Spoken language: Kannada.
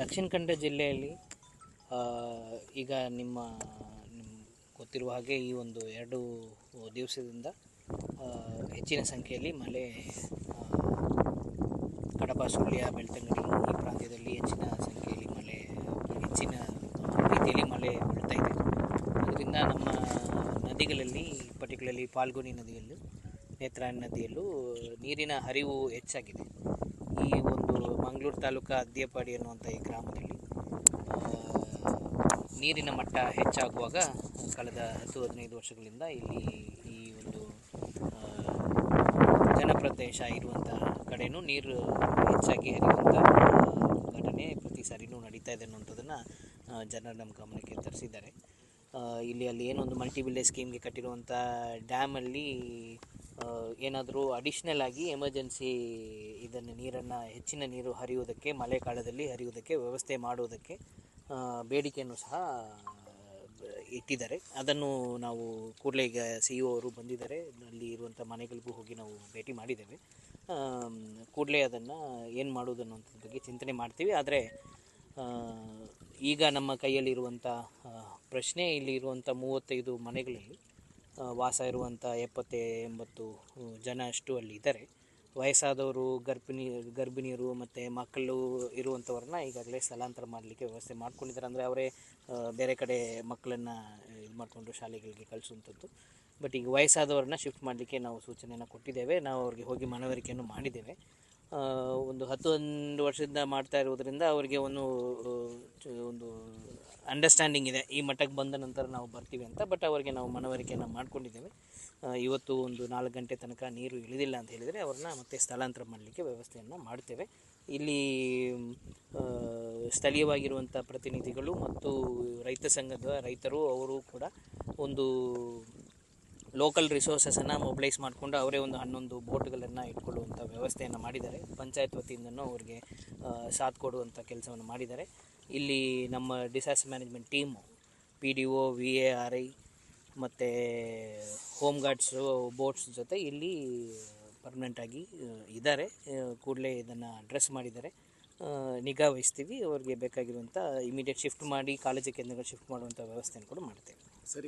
ದಕ್ಷಿಣ ಕನ್ನಡ ಜಿಲ್ಲೆಯಲ್ಲಿ ಈಗ ನಿಮ್ಮ ಗೊತ್ತಿರುವ ಹಾಗೆ ಈ ಒಂದು ಎರಡು ದಿವಸದಿಂದ ಹೆಚ್ಚಿನ ಸಂಖ್ಯೆಯಲ್ಲಿ ಮಳೆ ಕಡಪ, ಸುಳ್ಯ, ಬೆಳ್ತಂಗಡಿ ಈ ಪ್ರಾಂತ್ಯದಲ್ಲಿ ಹೆಚ್ಚಿನ ಸಂಖ್ಯೆಯಲ್ಲಿ ಮಳೆ, ಹೆಚ್ಚಿನ ರೀತಿಯಲ್ಲಿ ಮಳೆ ಬೀಳ್ತಾ ಇದೆ. ಅದರಿಂದ ನಮ್ಮ ನದಿಗಳಲ್ಲಿ, ಪರ್ಟಿಕ್ಯುಲರ್ಲಿ ಫಾಲ್ಗುನಿ ನದಿಯಲ್ಲೂ, ನೇತ್ರಾಯಣ ನದಿಯಲ್ಲೂ ನೀರಿನ ಹರಿವು ಹೆಚ್ಚಾಗಿದೆ. ಮಂಗಳೂರು ತಾಲೂಕು ಅದ್ಯಪಾಡಿ ಅನ್ನುವಂಥ ಈ ಗ್ರಾಮದಲ್ಲಿ ನೀರಿನ ಮಟ್ಟ ಹೆಚ್ಚಾಗುವಾಗ ಕಳೆದ ಹತ್ತು, ಹದಿನೈದು ವರ್ಷಗಳಿಂದ ಇಲ್ಲಿ ಈ ಒಂದು ಜನಪ್ರದೇಶ ಇರುವಂಥ ಕಡೆಯೂ ನೀರು ಹೆಚ್ಚಾಗಿ ಹರಿಯುವಂಥ ಘಟನೆ ಪ್ರತಿ ಸಾರಿನೂ ನಡೀತಾ ಇದೆ ಅನ್ನುವಂಥದ್ದನ್ನು ಜನರು ನಮ್ಮ ಗಮನಕ್ಕೆ ತರಿಸಿದ್ದಾರೆ. ಇಲ್ಲಿ ಅಲ್ಲಿ ಏನೊಂದು ಮಲ್ಟಿ ವಿಲೇಜ್ ಸ್ಕೀಮ್ಗೆ ಕಟ್ಟಿರುವಂಥ ಡ್ಯಾಮಲ್ಲಿ ಏನಾದರೂ ಅಡಿಷ್ನಲ್ ಆಗಿ ಎಮರ್ಜೆನ್ಸಿ ಇದನ್ನು ನೀರನ್ನು, ಹೆಚ್ಚಿನ ನೀರು ಹರಿಯುವುದಕ್ಕೆ ಮಳೆಗಾಲದಲ್ಲಿ ಹರಿಯುವುದಕ್ಕೆ, ವ್ಯವಸ್ಥೆ ಮಾಡುವುದಕ್ಕೆ ಬೇಡಿಕೆಯನ್ನು ಸಹ ಇಟ್ಟಿದ್ದಾರೆ. ಅದನ್ನು ನಾವು ಕೂಡಲೇ ಈಗ ಸಿ ಇ ಅವರು ಬಂದಿದ್ದಾರೆ. ಅಲ್ಲಿ ಇರುವಂಥ ಮನೆಗಳಿಗೂ ಹೋಗಿ ನಾವು ಭೇಟಿ ಮಾಡಿದ್ದೇವೆ. ಕೂಡಲೇ ಅದನ್ನು ಏನು ಮಾಡೋದು ಬಗ್ಗೆ ಚಿಂತನೆ ಮಾಡ್ತೀವಿ. ಆದರೆ ಈಗ ನಮ್ಮ ಕೈಯಲ್ಲಿರುವಂಥ ಪ್ರಶ್ನೆ ಇಲ್ಲಿ ಇರುವಂಥ ಮೂವತ್ತೈದು ಮನೆಗಳಲ್ಲಿ ವಾಸ ಇರುವಂಥ ಎಪ್ಪತ್ತೆ ಎಂಬತ್ತು ಜನ ಅಷ್ಟು ಅಲ್ಲಿ ಇದ್ದಾರೆ. ವಯಸ್ಸಾದವರು, ಗರ್ಭಿಣಿ, ಗರ್ಭಿಣಿಯರು ಮತ್ತು ಮಕ್ಕಳು ಇರುವಂಥವ್ರನ್ನ ಈಗಾಗಲೇ ಸ್ಥಳಾಂತರ ಮಾಡಲಿಕ್ಕೆ ವ್ಯವಸ್ಥೆ ಮಾಡ್ಕೊಂಡಿದ್ದಾರೆ. ಅಂದರೆ ಅವರೇ ಬೇರೆ ಕಡೆ ಮಕ್ಕಳನ್ನು ಇದು ಮಾಡಿಕೊಂಡು ಶಾಲೆಗಳಿಗೆ ಕಳಿಸುವಂಥದ್ದು. ಬಟ್ ಈಗ ವಯಸ್ಸಾದವ್ರನ್ನ ಶಿಫ್ಟ್ ಮಾಡಲಿಕ್ಕೆ ನಾವು ಸೂಚನೆಯನ್ನು ಕೊಟ್ಟಿದ್ದೇವೆ. ನಾವು ಅವ್ರಿಗೆ ಹೋಗಿ ಮನವರಿಕೆಯನ್ನು ಮಾಡಿದ್ದೇವೆ. ಒಂದು ಹತ್ತೊಂದು ವರ್ಷದಿಂದ ಮಾಡ್ತಾ ಇರುವುದರಿಂದ ಅವರಿಗೆ ಒಂದು ಒಂದು ಅಂಡರ್ಸ್ಟ್ಯಾಂಡಿಂಗ್ ಇದೆ. ಈ ಮಟ್ಟಕ್ಕೆ ಬಂದ ನಂತರ ನಾವು ಬರ್ತೀವಿ ಅಂತ ಬಟ್ ಅವರಿಗೆ ನಾವು ಮನವರಿಕೆಯನ್ನು ಮಾಡ್ಕೊಂಡಿದ್ದೇವೆ. ಇವತ್ತು ಒಂದು ನಾಲ್ಕು ಗಂಟೆ ತನಕ ನೀರು ಇಳಿದಿಲ್ಲ ಅಂತ ಹೇಳಿದರೆ ಅವ್ರನ್ನ ಮತ್ತೆ ಸ್ಥಳಾಂತರ ಮಾಡಲಿಕ್ಕೆ ವ್ಯವಸ್ಥೆಯನ್ನು ಮಾಡ್ತೇವೆ. ಇಲ್ಲಿ ಸ್ಥಳೀಯವಾಗಿರುವಂಥ ಪ್ರತಿನಿಧಿಗಳು ಮತ್ತು ರೈತ ಸಂಘದ ರೈತರು, ಅವರು ಕೂಡ ಒಂದು ಲೋಕಲ್ ರಿಸೋರ್ಸಸನ್ನು ಮೊಬಿಲೈಸ್ ಮಾಡಿಕೊಂಡು ಅವರೇ ಒಂದು ಹನ್ನೊಂದು ಬೋಟ್ಗಳನ್ನು ಇಟ್ಕೊಳ್ಳುವಂಥ ವ್ಯವಸ್ಥೆಯನ್ನು ಮಾಡಿದ್ದಾರೆ. ಪಂಚಾಯತ್ ವತಿಯಿಂದನೂ ಅವರಿಗೆ ಸಾಥ್ ಕೊಡುವಂಥ ಕೆಲಸವನ್ನು ಮಾಡಿದ್ದಾರೆ. ಇಲ್ಲಿ ನಮ್ಮ disaster management team P D O V A R I ಮತ್ತು ಹೋಮ್ ಗಾರ್ಡ್ಸು ಬೋಟ್ಸ್ ಜೊತೆ ಇಲ್ಲಿ ಪರ್ಮನೆಂಟಾಗಿ ಇದ್ದಾರೆ. ಕೂಡಲೇ ಇದನ್ನು ಅಡ್ರೆಸ್ ಮಾಡಿದ್ದಾರೆ. ನಿಗಾ ವಹಿಸ್ತೀವಿ. ಅವ್ರಿಗೆ ಬೇಕಾಗಿರುವಂಥ ಇಮಿಡಿಯೇಟ್ ಶಿಫ್ಟ್ ಮಾಡಿ ಕಾಲೇಜು ಕೇಂದ್ರಗಳು ಶಿಫ್ಟ್ ಮಾಡುವಂಥ ವ್ಯವಸ್ಥೆಯನ್ನು ಕೂಡ ಮಾಡ್ತೇವೆ. ಸರ್.